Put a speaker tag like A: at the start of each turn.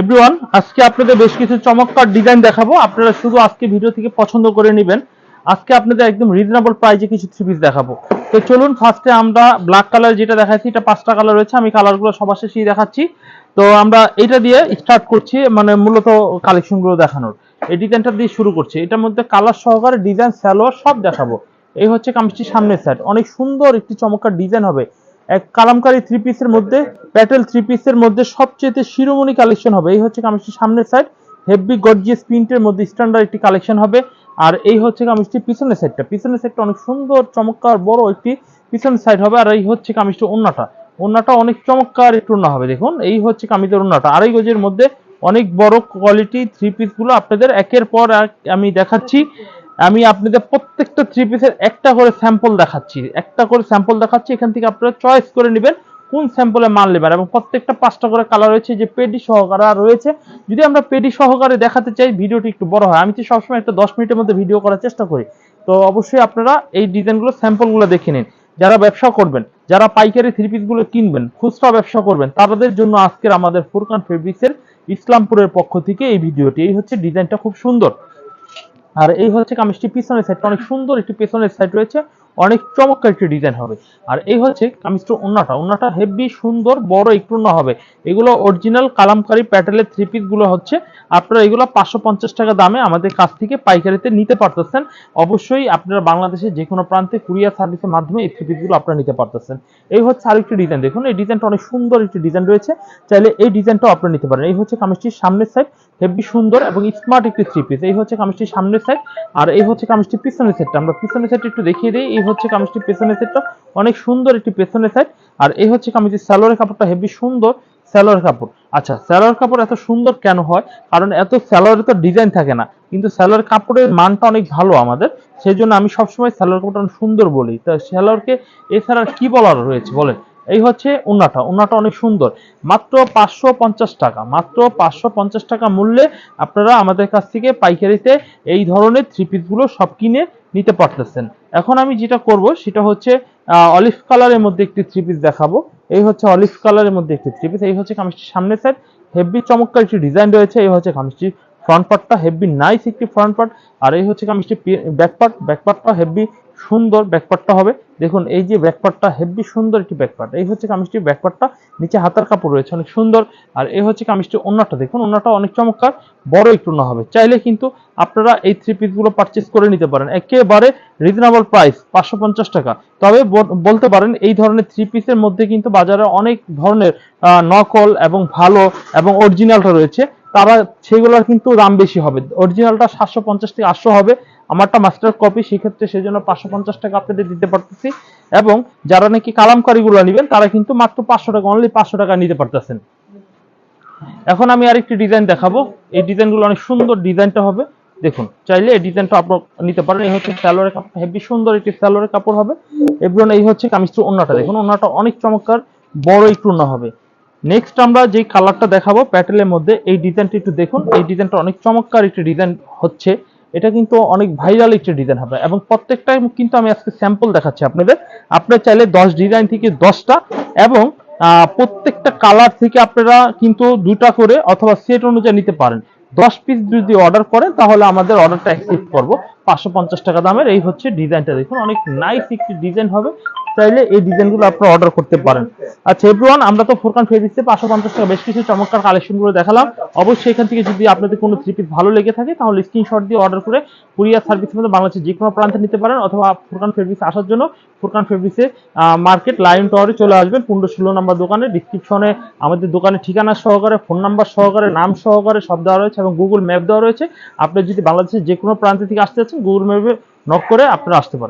A: Everyone আজকে আপনাদের বেশ কিছু চমৎকার ডিজাইন দেখাবো। আপনারা শুধু আজকে ভিডিও থেকে পছন্দ করে নেবেন। আজকে আপনাদের একদম রিজনেবল প্রাইজে কিছু থ্রি পিস দেখাবো। তো চলুন ফার্স্টে আমরা ব্ল্যাক কালার যেটা দেখাচ্ছি এটা পাঁচটা কালার রয়েছে। আমি কালারগুলো সবার শেষেই দেখাচ্ছি। তো আমরা এটা দিয়ে স্টার্ট করছি মানে মূলত কালেকশনগুলো দেখানোর। এই ডিজাইনটা দিয়ে শুরু করছি। এটার মধ্যে কালার সহকারে ডিজাইন স্যালোয়ার সব দেখাবো। এই হচ্ছে কামিজটির সামনের সাইড অনেক সুন্দর একটি চমৎকার ডিজাইন হবে। এক কালামকারী থ্রি পিসের মধ্যে প্যাটেল থ্রি পিসের মধ্যে সবচেয়ে শিরোমণি কালেকশন হবে। এই হচ্ছে কামিজটির সামনের সাইড হেভি গর্জিয়াস প্রিন্টের মধ্যে স্ট্যান্ডার্ড একটি কালেকশন হবে। আর এই হচ্ছে কামিজটির পিছনের সাইডটা পিছনের সাইডটা অনেক সুন্দর, চমৎকার, বড় একটি পিছনের সাইড হবে। আর এই হচ্ছে কামিজটির ওন্নাটা ওন্নাটা অনেক চমৎকার একটু ওন্না হবে, দেখুন। এই হচ্ছে কামিজের ওন্নাটা আড়াই গজের মধ্যে অনেক বড় কোয়ালিটি থ্রি পিসগুলো আপনাদের একের পর এক আমি দেখাচ্ছি। আমি আপনাদের প্রত্যেকটা থ্রি পিসের একটা করে স্যাম্পল দেখাচ্ছি। একটা করে স্যাম্পল দেখাচ্ছি, এখান থেকে আপনারা চয়েস করে নেবেন কোন স্যাম্পলে মাল নেবেন। এবং প্রত্যেকটা পাঁচটা করে কালার রয়েছে যে পেডি সহকারে রয়েছে। যদি আমরা পেডি সহকারে দেখাতে চাই, ভিডিওটি একটু বড় হয়। আমি তো সবসময় একটা দশ মিনিটের মধ্যে ভিডিও করার চেষ্টা করি। তো অবশ্যই আপনারা এই ডিজাইনগুলো স্যাম্পলগুলো দেখে নিন। যারা ব্যবসা করবেন, যারা পাইকারি থ্রি পিসগুলো কিনবেন, খুচরা ব্যবসা করবেন, তাদের জন্য আজকের আমাদের ফুরকান ফেব্রিক্সের ইসলামপুরের পক্ষ থেকে এই ভিডিওটি এই হচ্ছে ডিজাইনটা খুব সুন্দর। আর এই হচ্ছে কামিজটি পিছনের সাইডটা অনেক সুন্দর একটি পিছনের সাইড রয়েছে। অনেক চমৎকার একটি ডিজাইন হবে। আর এই হচ্ছে কামিজটা ওন্নাটা। ওন্নাটা হেভি সুন্দর, বড় একটু ওন্না হবে। এগুলো অরিজিনাল কালামকারী প্যাটেলের থ্রি পিসগুলো হচ্ছে। আপনারা এগুলো পাঁচশো পঞ্চাশ টাকা দামে আমাদের কাছ থেকে পাইকারিতে নিতে পারতেছেন। অবশ্যই আপনারা বাংলাদেশের যে কোনো প্রান্তে কুরিয়ার সার্ভিসের মাধ্যমে এই থ্রি পিসগুলো আপনারা নিতে পারতেছেন। এই হচ্ছে আরেকটি ডিজাইন দেখুন, এই ডিজাইনটা অনেক সুন্দর একটি ডিজাইন রয়েছে। চাইলে এই ডিজাইনটাও আপনারা নিতে পারেন। এই হচ্ছে কামিজটির সামনের সাইড হেভি সুন্দর এবং স্মার্ট একটি থ্রি পিস এই হচ্ছে কামিজটির সামনের সাইড আর এই হচ্ছে কামিজটির পিছনের সেটটা আমরা পিছনের সাইড একটু দেখিয়ে দিই। এই হচ্ছে কামিজটি পেছনের সেটটা অনেক সুন্দর একটি পেছনের সাইড আর এই হচ্ছে কামিজের স্যালোয়ারের কাপড়টা, হেভি সুন্দর স্যালোয়ার কাপড়। আচ্ছা স্যালোয়ার কাপড় এত সুন্দর কেন হয়? কারণ এত স্যালোয়ারে তো ডিজাইন থাকে না। কিন্তু স্যালোয়ার কাপড়ের মানটা অনেক ভালো আমাদের। সেই জন্য আমি সবসময় স্যালোয়ার কাপড়টা সুন্দর বলি। তা স্যালোয়ারকে এছাড়া কি বলার রয়েছে? বলেন। এই হচ্ছে উন্নাটা। উন্নাটা অনেক সুন্দর। মাত্র পাঁচশো পঞ্চাশ টাকা। মাত্র পাঁচশো পঞ্চাশ টাকা মূল্যে আপনারা আমাদের কাছ থেকে পাইকারিতে এই ধরনের থ্রি পিসগুলো সব কিনে নিতে পারতেছেন। এখন আমি যেটা করব, সেটা হচ্ছে অলিভ কালারের মধ্যে একটি থ্রি পিস দেখাবো। এই হচ্ছে অলিভ কালারের মধ্যে একটি থ্রি পিস এই হচ্ছে কামিজটির সামনে সাইড হেভি চমৎকার একটি ডিজাইন রয়েছে। এই হচ্ছে কামিজটির ফ্রন্ট পার্টটা হেভি নাইস একটি ফ্রন্ট পার্ট আর এই হচ্ছে কামিজটির ব্যাক পার্ট ব্যাক পার্টটা হেভি সুন্দর ব্যাকপার্টটা হবে। দেখুন, এই যে ব্যাকপার্টটা হেভি সুন্দর একটি ব্যাকপার্ট এই হচ্ছে কামিজটির ব্যাকপার্টটা নিচে হাতার কাপড় রয়েছে, অনেক সুন্দর। আর এই হচ্ছে কামিজটির ওন্নাটা। দেখুন, ওন্নাটা অনেক চমৎকার, বড় একটু না হবে। চাইলে কিন্তু আপনারা এই থ্রি পিসগুলো পারচেস করে নিতে পারেন। একেবারে রিজনেবল প্রাইস পাঁচশো পঞ্চাশ টাকা। তবে বলতে পারেন, এই ধরনের থ্রি পিসের মধ্যে কিন্তু বাজারে অনেক ধরনের নকল এবং ভালো এবং অরিজিনালটা রয়েছে। তারা সেগুলোর কিন্তু দাম বেশি হবে। অরিজিনালটা সাতশো পঞ্চাশ থেকে আটশো হবে। আমারটা মাস্টার কপি সেক্ষেত্রে সেই জন্য পাঁচশো পঞ্চাশ টাকা আপনাদের দিতে পারতেছি। এবং যারা নাকি কালামকারীগুলো নেবেন, তারা কিন্তু মাত্র পাঁচশো টাকা অনলি পাঁচশো টাকা নিতে পারতেছেন। এখন আমি আরেকটি ডিজাইন দেখাবো। এই ডিজাইনগুলো অনেক সুন্দর ডিজাইনটা হবে। দেখুন, চাইলে এই ডিজাইনটা আপনার নিতে পারেন। এই হচ্ছে স্যালোয়ারের কাপড় হেভি সুন্দর একটি স্যালোয়ারের কাপড় হবে। এবং এই হচ্ছে কামিজটি ওন্নাটা দেখুন ওন্নাটা অনেক চমৎকার, বড় একটু ওন্না হবে। নেক্সট আমরা যে কালারটা দেখাবো প্যাটেলের মধ্যে, এই ডিজাইনটা একটু দেখুন। এই ডিজাইনটা অনেক চমৎকার একটি ডিজাইন হচ্ছে। এটা কিন্তু অনেক ভাইরাল একটি ডিজাইন হবে। এবং প্রত্যেকটাই কিন্তু আমি আজকে স্যাম্পল দেখাচ্ছি আপনাদের। আপনারা চাইলে দশ ডিজাইন থেকে দশটা এবং প্রত্যেকটা কালার থেকে আপনারা কিন্তু দুটা করে অথবা সেট অনুযায়ী নিতে পারেন। দশ পিস যদি অর্ডার করেন, তাহলে আমাদের অর্ডারটা অ্যাকসেপ্ট করব। পাঁচশো পঞ্চাশ টাকা দামের এই হচ্ছে ডিজাইনটা। দেখুন, অনেক নাইস একটি ডিজাইন হবে। চাইলে এই ডিজাইনগুলো আপনারা অর্ডার করতে পারেন। আচ্ছা এভরিওয়ান আমরা তো ফোরকান ফেব্রিক্সে পাঁচশো পঞ্চাশ টাকা। বেশ কিছু চমৎকার কালেকশনগুলো দেখালাম। অবশ্যই এখান থেকে যদি আপনাদের কোনো থ্রি পিস ভালো লেগে থাকে, তাহলে স্ক্রিনশট দিয়ে অর্ডার করে কুরিয়ার সার্ভিসের মধ্যে বাংলাদেশের যে কোনো প্রান্তে নিতে পারেন, অথবা ফুরকান ফেব্রিক্স আসার জন্য ফুরকান ফেব্রিক্সে মার্কেট লাইন টাওয়ারে চলে আসবেন। পনেরো ষোলো নাম্বার দোকানে ডিসক্রিপশনে আমাদের দোকানের ঠিকানা সহকারে ফোন নাম্বার সহকারে, নাম সহকারে সব দেওয়া রয়েছে এবং গুগল ম্যাপ দেওয়া রয়েছে। আপনি যদি বাংলাদেশের যে কোনো প্রান্ত থেকে আসতে চাচ্ছেন গুগল ম্যাপে নক করে আপনারা আসতে পারেন।